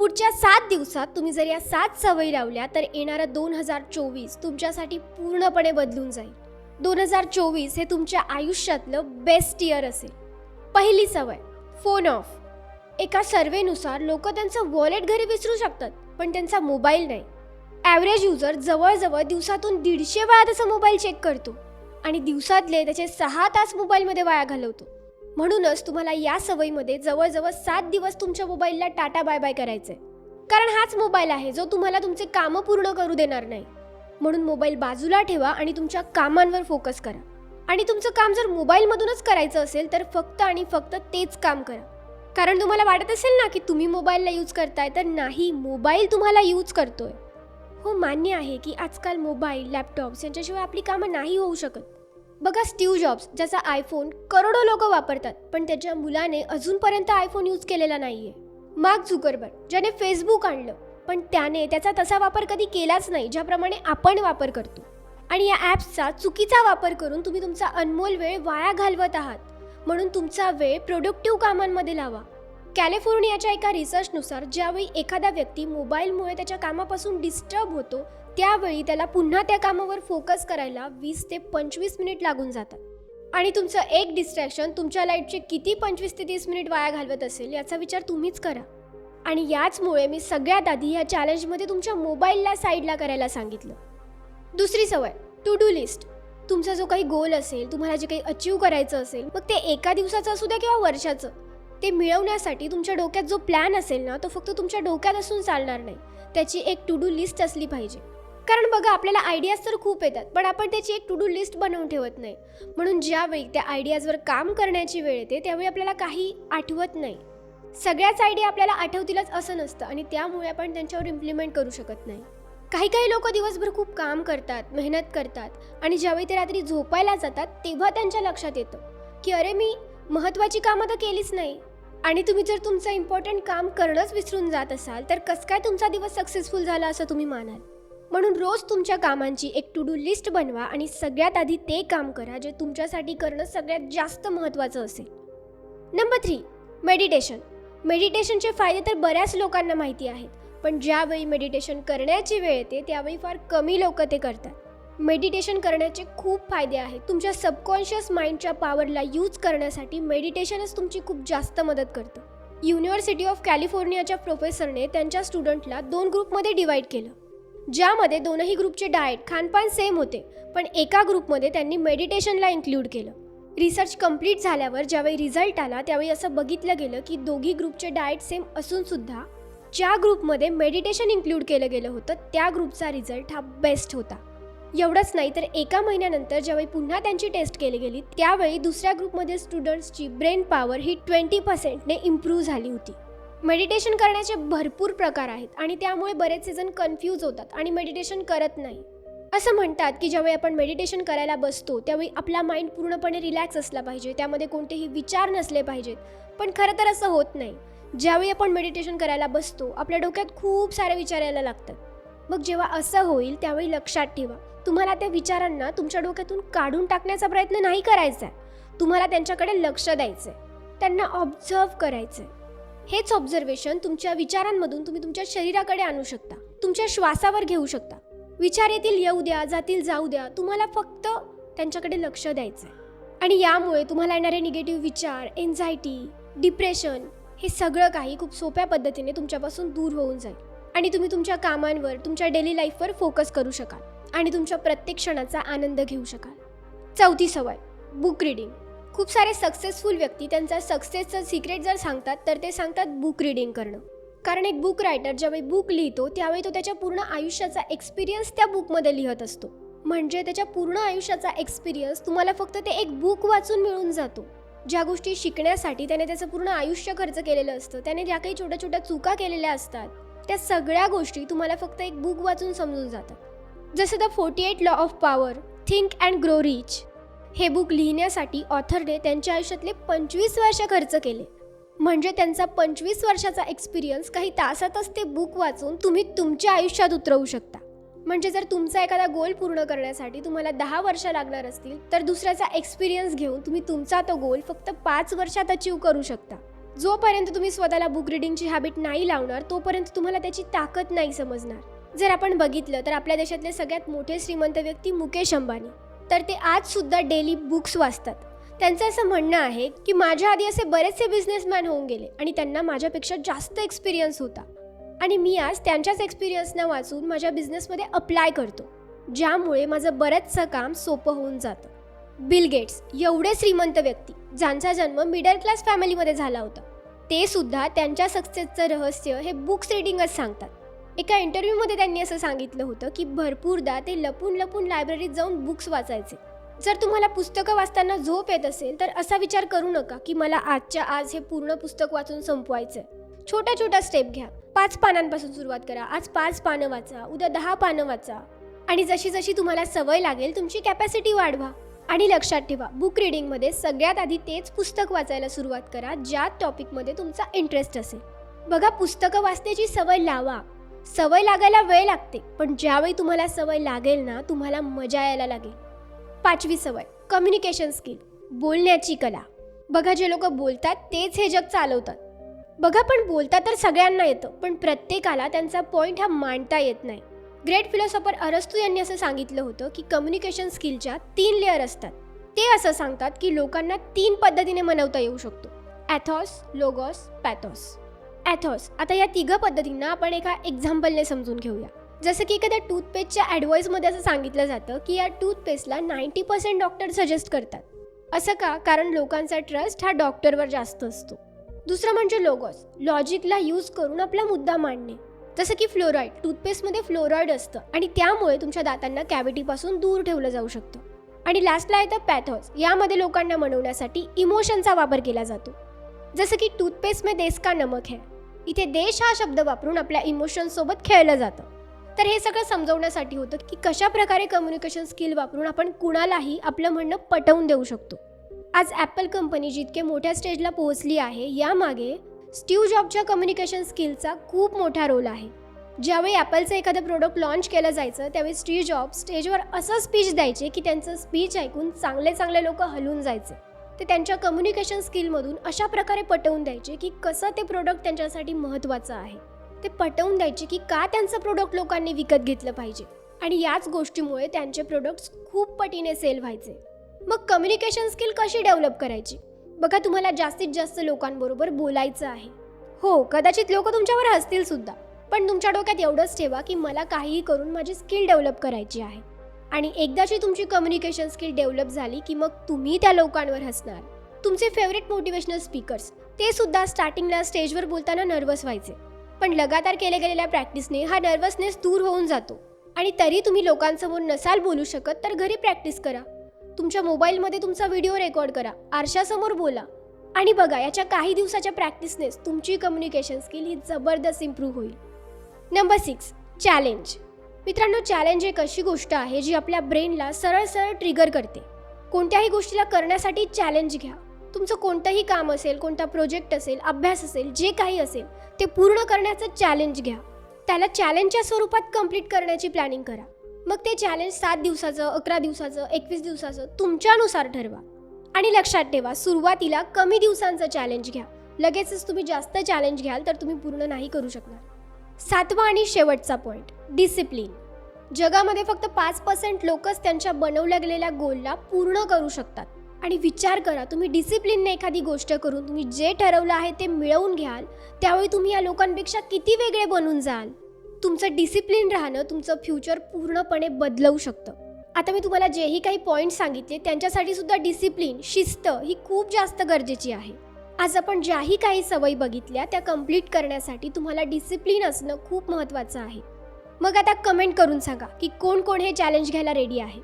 पुढच्या सात दिवसात तुम्ही जर या सात सवयी लावल्या तर येणारं दोन हजार चोवीस तुमच्यासाठी पूर्णपणे बदलून जाईल. दोन हजार चोवीस हे तुमच्या आयुष्यातलं बेस्ट इयर असेल. पहिली सवय फोन ऑफ एका सर्वेनुसार लोक त्यांचं वॉलेट घरी विसरू शकतात पण त्यांचा मोबाईल नाही. ॲव्हरेज युजर जवळजवळ दिवसातून दीडशे वेळा त्याचा मोबाईल चेक करतो आणि दिवसातले त्याचे सहा तास मोबाईलमध्ये वाया घालवतो. म्हणूनच तुम्हाला या सवयीमध्ये जवळजवळ सात दिवस तुमच्या मोबाईलला टाटा बाय बाय करायचंय. कारण हाच मोबाईल आहे जो तुम्हाला तुमचे कामं पूर्ण करू देणार नाही. म्हणून मोबाईल बाजूला ठेवा आणि तुमच्या कामांवर फोकस करा. आणि तुमचं काम जर मोबाईलमधूनच करायचं असेल तर फक्त आणि फक्त तेच काम करा. कारण तुम्हाला वाटत असेल ना की तुम्ही मोबाईलला यूज करताय तर नाही मोबाईल तुम्हाला यूज करतोय. हो मान्य आहे की आजकाल मोबाईल लॅपटॉप्स यांच्याशिवाय आपली कामं नाही होऊ शकत. बघा स्टीव जॉब्स ज्याचा आयफोन करोडो लोक वापरतात पण त्याच्या मुलाने अजूनपर्यंत आयफोन यूज केलेला नाहीये. मार्क झुकरबर्ग ज्याने फेसबुक आणलं पण त्याने त्याचा तसा वापर कधी केलाच नाही ज्याप्रमाणे आपण वापर करतो. आणि या ॲप्सचा चुकीचा वापर करून तुम्ही तुमचा अनमोल वेळ वाया घालवत आहात. म्हणून तुमचा वेळ प्रोडक्टिव्ह कामांमध्ये लावा. कॅलिफोर्नियाच्या एका रिसर्चनुसार ज्यावेळी एखादा व्यक्ती मोबाईलमुळे त्याच्या कामापासून डिस्टर्ब होतो त्यावेळी त्याला पुन्हा त्या कामावर फोकस करायला वीस ते पंचवीस मिनिट लागून जातात. आणि तुमचं एक डिस्ट्रॅक्शन तुमच्या लाईटचे किती पंचवीस ते तीस मिनिट वाया घालवत असेल याचा विचार तुम्हीच करा. आणि याचमुळे मी सगळ्यात आधी या चॅलेंजमध्ये तुमच्या मोबाईलला साईडला करायला सांगितलं. दुसरी सवय टू डू लिस्ट तुमचा जो काही गोल असेल तुम्हाला जे काही अचीव करायचं असेल मग ते एका दिवसाचं असू द्या किंवा वर्षाचं ते मिळवण्यासाठी तुमच्या डोक्यात जो प्लॅन असेल ना तो फक्त तुमच्या डोक्यात असून चालणार नाही. त्याची एक टू डू लिस्ट असली पाहिजे. कारण बघा आपल्याला आयडियाज तर खूप येतात पण आपण त्याची एक टू डू लिस्ट बनवून ठेवत नाही. म्हणून ज्यावेळी त्या आयडियाजवर काम करण्याची वेळ येते त्यावेळी आपल्याला काही आठवत नाही. सगळ्याच आयडिया आपल्याला आठवतीलच असं नसतं आणि त्यामुळे आपण त्यांच्यावर इम्प्लिमेंट करू शकत नाही. काही काही लोक दिवसभर खूप काम करतात मेहनत करतात आणि ज्यावेळी ते रात्री झोपायला जातात तेव्हा त्यांच्या लक्षात येतं की अरे मी महत्त्वाची कामं तर केलीच नाही. आणि तुम्ही जर तुमचं इम्पॉर्टंट काम करणंच विसरून जात असाल तर कसं काय तुमचा दिवस सक्सेसफुल झाला असं तुम्ही मानाल? म्हणून रोज तुमच्या कामांची एक टू डू लिस्ट बनवा आणि सगळ्यात आधी ते काम करा जे तुमच्यासाठी करणं सगळ्यात जास्त महत्त्वाचं असेल. नंबर थ्री मेडिटेशन मेडिटेशनचे फायदे तर बऱ्याच लोकांना माहिती आहेत पण ज्यावेळी मेडिटेशन करण्याची वेळ येते त्यावेळी फार कमी लोक ते करतात. मेडिटेशन करण्याचे खूप फायदे आहेत. तुमच्या सबकॉन्शियस माइंडच्या पॉवरला यूज करण्यासाठी मेडिटेशनच तुमची खूप जास्त मदत करतं. युनिव्हर्सिटी ऑफ कॅलिफोर्नियाच्या प्रोफेसरने त्यांच्या स्टुडंटला दोन ग्रुपमध्ये डिवाईड केलं. ज्यामध्ये दोनही ग्रुपचे डाएट खानपान सेम होते पण एका ग्रुपमध्ये त्यांनी मेडिटेशनला इन्क्लूड केलं. रिसर्च कंप्लीट झाल्यावर ज्यावेळी रिझल्ट आला त्यावेळी असं बघितलं गेलं की दोघी ग्रुपचे डाएट सेम असून सुद्धा ज्या ग्रुपमध्ये मेडिटेशन इन्क्लूड केलं गेलं होतं त्या ग्रुपचा रिझल्ट हा बेस्ट होता. एवढंच नाही तर एका महिन्यानंतर ज्यावेळी पुन्हा त्यांची टेस्ट केली गेली त्यावेळी दुसऱ्या ग्रुपमध्ये स्टुडंट्सची ब्रेन पॉवर ही ट्वेंटी पर्सेंटने इम्प्रूव्ह झाली होती. मेडिटेशन करण्याचे भरपूर प्रकार आहेत आणि त्यामुळे बरेचसे जण कन्फ्यूज होतात आणि मेडिटेशन करत नाही. असं म्हणतात की ज्यावेळी आपण मेडिटेशन करायला बसतो त्यावेळी आपला माइंड पूर्णपणे रिलॅक्स असला पाहिजे त्यामध्ये कोणतेही विचार नसले पाहिजेत. पण खरं तर असं होत नाही. ज्यावेळी आपण मेडिटेशन करायला बसतो आपल्या डोक्यात खूप सारे विचार यायला लागतात. मग जेव्हा असं होईल त्यावेळी लक्षात ठेवा. तुम्हाला त्या विचारांना तुमच्या डोक्यातून काढून टाकण्याचा प्रयत्न नाही करायचा तुम्हाला त्यांच्याकडे लक्ष द्यायचं आहे त्यांना ऑब्झर्व करायचं आहे हेच ऑब्झर्वेशन तुमच्या विचारांमधून तुम्ही तुमच्या शरीराकडे आणू शकता. तुमच्या श्वासावर घेऊ शकता. विचार येतील येऊ द्या जातील जाऊ द्या. तुम्हाला फक्त त्यांच्याकडे लक्ष द्यायचं आहे आणि यामुळे तुम्हाला येणारे निगेटिव्ह विचार एन्झायटी डिप्रेशन हे सगळं काही खूप सोप्या पद्धतीने तुमच्यापासून दूर होऊन जाईल. आणि तुम्ही तुमच्या कामांवर तुमच्या डेली लाईफवर फोकस करू शकाल. आणि तुमच्या प्रत्येक क्षणाचा आनंद घेऊ शकाल. चौथी सवय बुक रिडिंग खूप सारे सक्सेसफुल व्यक्ती त्यांचा सक्सेसचं सिक्रेट जर सांगतात तर ते सांगतात बुक रिडिंग करणं. कारण एक बुक रायटर ज्यावेळी बुक लिहितो त्यावेळी तो त्याच्या पूर्ण आयुष्याचा एक्सपिरियन्स त्या बुकमध्ये लिहत असतो. म्हणजे त्याच्या पूर्ण आयुष्याचा एक्सपिरियन्स तुम्हाला फक्त ते एक बुक वाचून मिळून जातो. ज्या गोष्टी शिकण्यासाठी त्याने त्याचं पूर्ण आयुष्य खर्च केलेलं असतं त्याने ज्या काही छोट्या छोट्या चुका केलेल्या असतात त्या सगळ्या गोष्टी तुम्हाला फक्त एक बुक वाचून समजून जातात. जसं the forty eight law of power think and grow rich हे बुक लिहिण्यासाठी ऑथरने त्यांच्या आयुष्यातले पंचवीस वर्ष खर्च केले. म्हणजे त्यांचा पंचवीस वर्षाचा एक्सपिरियन्स काही तासातच ते बुक वाचून तुम्ही तुमच्या आयुष्यात उतरवू शकता. म्हणजे जर तुमचा एखादा गोल पूर्ण करण्यासाठी तुम्हाला दहा वर्ष लागणार असतील तर दुसऱ्याचा एक्सपिरियन्स घेऊन तुम्ही तुमचा तो गोल फक्त पाच वर्षात अचीव करू शकता. जोपर्यंत तुम्ही स्वतःला बुक रिडिंगची हॅबिट नाही लावणार तोपर्यंत तुम्हाला त्याची ताकद नाही समजणार. जर आपण बघितलं तर आपल्या देशातले सगळ्यात मोठे श्रीमंत व्यक्ती मुकेश अंबानी. तर ते आजसुद्धा डेली बुक्स वाचतात. त्यांचं असं म्हणणं आहे की माझ्या आधी असे बरेचसे बिझनेसमॅन होऊन गेले आणि त्यांना माझ्यापेक्षा जास्त एक्सपिरियन्स होता. आणि मी आज त्यांच्याच एक्सपिरियन्सना वाचून माझ्या बिझनेसमध्ये अप्लाय करतो. ज्यामुळे माझं बरंचसं काम सोपं होऊन जातं. बिल गेट्स एवढे श्रीमंत व्यक्ती ज्यांचा जन्म मिडल क्लास फॅमिलीमध्ये झाला होता ते सुद्धा त्यांच्या सक्सेसचं रहस्य हे बुक्स रिडिंगच सांगतात. एका इंटरव्ह्यूमध्ये त्यांनी असं सांगितलं होतं की भरपूरदा ते लपून लपून लायब्ररीत जाऊन बुक्स वाचायचे. जर तुम्हाला पुस्तकं वाचताना झोप येत असेल तर असा विचार करू नका की मला आजच्या आज हे पूर्ण पुस्तक वाचून संपवायचं छोट्या छोट्या स्टेप घ्या. पाच पानांपासून सुरुवात करा. आज पाच पानं वाचा. उद्या दहा पानं वाचा. आणि जशी जशी तुम्हाला सवय लागेल तुमची कॅपॅसिटी वाढवा. आणि लक्षात ठेवा बुक रिडिंगमध्ये सगळ्यात आधी तेच पुस्तक वाचायला सुरुवात करा ज्या टॉपिकमध्ये तुमचा इंटरेस्ट असेल. बघा पुस्तकं वाचण्याची सवय लावा. सवय लागायला वेळ लागते पण ज्यावेळी तुम्हाला सवय लागेल ना तुम्हाला मजा यायला लागेल. पाचवी सवय कम्युनिकेशन स्किल बोलण्याची कला. बघा जे लोक बोलतात तेच हे जग चालवतात. बघा पण बोलता तर सगळ्यांना येतं पण प्रत्येकाला त्यांचा पॉईंट हा मांडता येत नाही. ग्रेट फिलॉसॉफर अरस्तू यांनी असं सांगितलं होतं की कम्युनिकेशन स्किलच्या तीन लेअर असतात. ते असं सांगतात की लोकांना तीन पद्धतीने मनवता येऊ शकतो. ॲथॉस लोगॉस पॅथॉस ॲथॉस आता या तिघं पद्धतींना आपण एका एक्झाम्पलने समजून घेऊया. जसं की एखाद्या टूथपेस्टच्या ॲडवाईसमध्ये असं सांगितलं जातं की या टूथपेस्टला नाईन्टी पर्सेंट डॉक्टर सजेस्ट करतात. असं का? कारण लोकांचा ट्रस्ट हा डॉक्टरवर जास्त असतो. दुसरं म्हणजे लोगॉस. लॉजिकला यूज करून आपला मुद्दा मांडणे. जसं की फ्लोराईड टूथपेस्टमध्ये फ्लोराईड असतं आणि त्यामुळे तुमच्या दातांना कॅव्हिटीपासून दूर ठेवलं जाऊ शकतं. आणि लास्टला येतं पॅथॉस. यामध्ये लोकांना मनवण्यासाठी इमोशनचा वापर केला जातो. जसं की टूथपेस्ट में देश का नमक है इथे देश हा शब्द वापरून आपल्या इमोशनसोबत खेळलं जातं. तर हे सगळं समजवण्यासाठी होतं की कशा प्रकारे कम्युनिकेशन स्किल वापरून आपण कुणालाही आपलं म्हणणं पटवून देऊ शकतो. आज ॲपल कंपनी जितके मोठ्या स्टेजला पोहोचली आहे यामागे स्टीव जॉबच्या कम्युनिकेशन स्किलचा खूप मोठा रोल आहे. ज्यावेळी ॲपलचं एखादं प्रोडक्ट लॉन्च केलं जायचं त्यावेळी स्टीव जॉब स्टेजवर असं स्पीच द्यायचे की त्यांचं स्पीच ऐकून चांगले चांगले लोक हलून जायचे. ते त्यांच्या कम्युनिकेशन स्किलमधून अशा प्रकारे पटवून द्यायचे की कसं ते प्रोडक्ट त्यांच्यासाठी महत्त्वाचं आहे. ते पटवून द्यायचे की का त्यांचं प्रोडक्ट लोकांनी विकत घेतलं पाहिजे आणि याच गोष्टीमुळे त्यांचे प्रोडक्ट्स खूप पटीने सेल व्हायचे. मग कम्युनिकेशन स्किल कशी डेव्हलप करायची? बघा तुम्हाला जास्तीत जास्त लोकांबरोबर बोलायचं आहे. हो कदाचित लोक तुमच्यावर हसतील सुद्धा. पण तुमच्या डोक्यात एवढंच ठेवा की मला काहीही करून माझी स्किल डेव्हलप करायची आहे. आणि एकदाची तुमची कम्युनिकेशन स्किल डेव्हलप झाली की मग तुम्ही त्या लोकांवर हसणार. तुमचे फेवरेट मोटिवेशनल स्पीकर्स ते सुद्धा स्टार्टिंगला स्टेजवर बोलताना नर्वस व्हायचे. पण लगातार केल्या गेलेल्या प्रॅक्टिसने हा नर्वसनेस दूर होऊन जातो. आणि तरी तुम्ही लोकांसमोर नसाल बोलू शकत तर घरी प्रॅक्टिस करा. तुमच्या मोबाईलमध्ये तुमचा व्हिडिओ रेकॉर्ड करा आरशासमोर बोला. आणि बघा याच्या काही दिवसाच्या प्रॅक्टिसनेच तुमची कम्युनिकेशन स्किल ही जबरदस्त इम्प्रूव्ह होईल. नंबर सिक्स चॅलेंज मित्रांनो चॅलेंज एक अशी गोष्ट आहे जी आपल्या ब्रेनला सरळ सरळ ट्रिगर करते. कोणत्याही गोष्टीला करण्यासाठी चॅलेंज घ्या. तुमचं कोणतंही काम असेल कोणता प्रोजेक्ट असेल अभ्यास असेल जे काही असेल ते पूर्ण करण्याचं चॅलेंज घ्या. त्याला चॅलेंजच्या स्वरूपात कंप्लीट करण्याची प्लॅनिंग करा. मग ते चॅलेंज सात दिवसाचं अकरा दिवसाचं एकवीस दिवसाचं तुमच्यानुसार ठरवा. आणि लक्षात ठेवा सुरुवातीला कमी दिवसांचं चॅलेंज घ्या. लगेचच तुम्ही जास्त चॅलेंज घ्याल तर तुम्ही पूर्ण नाही करू शकणार. सातवा आणि शेवटचा पॉईंट डिसिप्लिन जगामध्ये फक्त पाच पर्सेंट लोकच त्यांच्या बनवल्या गेलेल्या गोलला पूर्ण करू शकतात. आणि विचार करा तुम्ही डिसिप्लिनने एखादी गोष्ट करून तुम्ही जे ठरवलं आहे ते मिळवून घ्याल त्यावेळी तुम्ही या लोकांपेक्षा किती वेगळे बनून जाल. तुमचं डिसिप्लिन राहणं तुमचं फ्युचर पूर्णपणे बदलवू शकतं. आता मी तुम्हाला जेही काही पॉईंट सांगितले त्यांच्यासाठी सुद्धा डिसिप्लिन शिस्त ही खूप जास्त गरजेची आहे. आज आपण ज्याही काही सवयी बघितल्या त्या कंप्लीट करण्यासाठी तुम्हाला डिसिप्लिन असणं खूप महत्त्वाचं आहे. मग आता कमेंट करून सांगा की कोण कोण हे चॅलेंज घ्यायला रेडी आहे?